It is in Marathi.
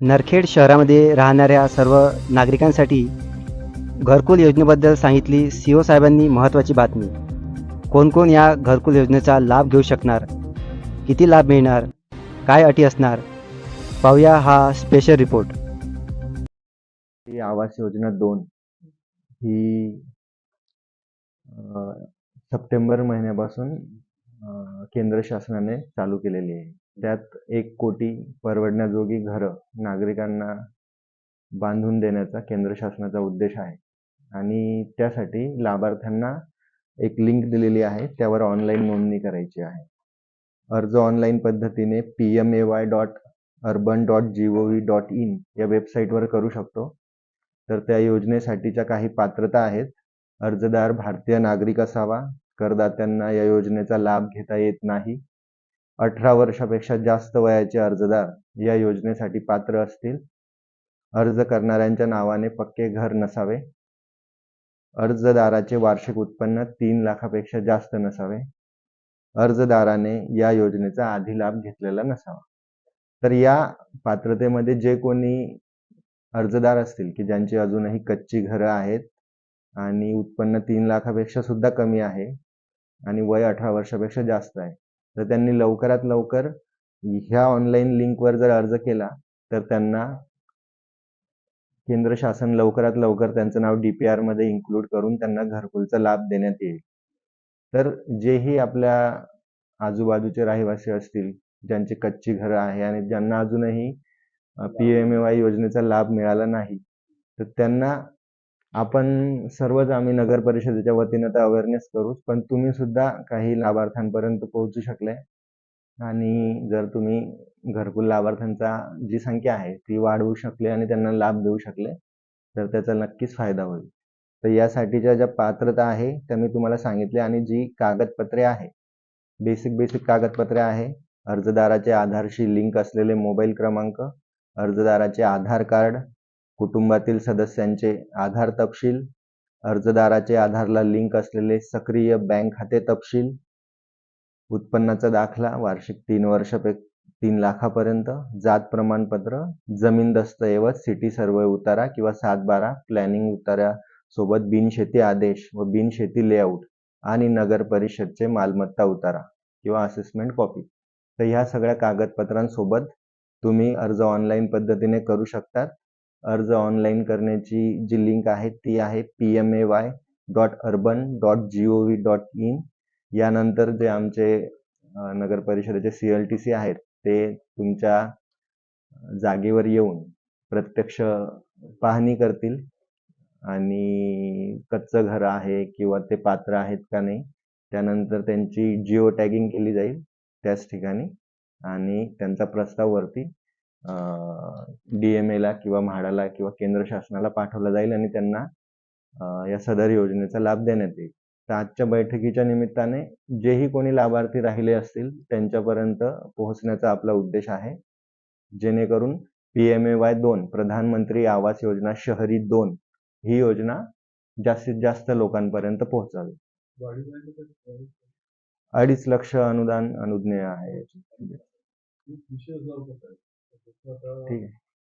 नरखेड शहरामध्ये राहणाऱ्या सर्व नागरिकांसाठी घरकुल योजनेबद्दल सांगितली सी ओ साहेबांनी महत्त्वाची बातमी. कोण कोण या घरकुल योजनेचा लाभ घेऊ शकणार? किती लाभ मिळणार? काय अटी असणार? पाहूया हा स्पेशल रिपोर्ट ही आवास योजना दोन. ही सप्टेंबर महिन्यापासून केंद्र शासनाने चालू केलेली आहे. त्यात एक कोटी परवडण्याजोगी घरं नागरिकांना बांधून देण्याचा केंद्र शासनाचा उद्देश आहे. आणि त्यासाठी लाभार्थ्यांना एक लिंक दिलेली आहे त्यावर ऑनलाईन नोंदणी करायची आहे. अर्ज ऑनलाईन पद्धतीने P M A Y dot urban dot G O V dot in या वेबसाईटवर करू शकतो. तर त्या योजनेसाठीच्या काही पात्रता आहेत. अर्जदार भारतीय नागरिक असावा करदात्यांना या योजनेचा लाभ घेता येत नाही. अठरा वर्षापेक्षा जास्त वयाचे अर्जदार या योजनेसाठी पात्र असतील? अर्ज करणाऱ्यांच्या नावाने पक्के घर नसावे. अर्जदाराचे वार्षिक उत्पन्न तीन लाखापेक्षा जास्त नसावे. अर्जदाराने या योजनेचा आधी लाभ घेतलेला नसावा. तर या पात्रतेमध्ये जे कोणी अर्जदार असतील की ज्यांची अजूनही कच्ची घरं आहेत आणि उत्पन्न तीन लाखापेक्षा सुद्धा कमी आहे आणि वय अठरा वर्षापेक्षा जास्त आहे तर त्यांनी लवकरात लवकर ह्या ऑनलाईन लिंकवर जर अर्ज केला तर त्यांना केंद्र शासन लवकरात लवकर त्यांचं नाव डी पी आरमध्ये इन्क्लूड करून त्यांना घरकुलचा लाभ देण्यात येईल. तर जेही आपल्या आजूबाजूचे रहिवासी असतील ज्यांचे कच्ची घरं आहे आणि ज्यांना अजूनही पी एम ए वाय योजनेचा लाभ मिळाला नाही तर त्यांना आपण सर्वच आम्ही नगर परिषदेच्या वतीनं तर अवेअरनेस करूच पण तुम्ही सुद्धा काही लाभार्थ्यांपर्यंत पोहोचू शकले. आणि जर तुम्ही घरकुल लाभार्थ्यांचा जी संख्या आहे ती वाढवू शकले आणि त्यांना लाभ देऊ शकले तर त्याचा नक्कीच फायदा होईल. तर यासाठीच्या ज्या पात्रता आहे त्या मी तुम्हाला सांगितल्या आणि जी कागदपत्रे आहे बेसिक बेसिक कागदपत्रे आहे अर्जदाराचे आधारशी लिंक असलेले मोबाईल क्रमांक अर्जदाराचे आधार कार्ड कुटुंबातील सदस्यांचे आधार तपशील अर्जदाराचे आधारला लिंक असलेले सक्रिय बँक खाते तपशील उत्पन्नाचा दाखला वार्षिक तीन वर्षापे तीन लाखापर्यंत जात प्रमाणपत्र जमीन दस्तऐवज सिटी सर्वे उतारा किंवा सात बारा प्लॅनिंग उतारा सोबत बिनशेती आदेश व बिनशेती लेआउट आणि नगर परिषदचे मालमत्ता उतारा किंवा असेसमेंट कॉपी तर ह्या सगळ्या कागदपत्रांसोबत तुम्ही अर्ज ऑनलाईन पद्धतीने करू शकतात. अर्ज ऑनलाईन करण्याची जी लिंक आहे ती आहे P M A Y dot urban dot G O V dot in यानंतर जे आमचे नगर परिषदेचे सी एल टी सी आहेत ते तुमच्या जागेवर येऊन प्रत्यक्ष पाहणी करतील. आणि कच्चं घर आहे किंवा ते पात्र आहेत का नाही त्यानंतर त्यांची जिओ टॅगिंग केली जाईल त्याच ठिकाणी. आणि त्यांचा प्रस्ताव वरती डीएमएला किंवा म्हाडाला किंवा केंद्र शासनाला पाठवला जाईल आणि त्यांना या सदर योजनेचा लाभ देण्यात येईल. तर आजच्या बैठकीच्या निमित्ताने जेही कोणी लाभार्थी राहिले असतील त्यांच्यापर्यंत पोहोचण्याचा आपला उद्देश आहे. जेणेकरून पीएमएवाय वाय दोन प्रधानमंत्री आवास योजना शहरी दोन ही योजना जास्तीत जास्त लोकांपर्यंत पोहोचावी. अडीच लक्ष अनुदान अनुज्ञेय आहे? ठीक आहे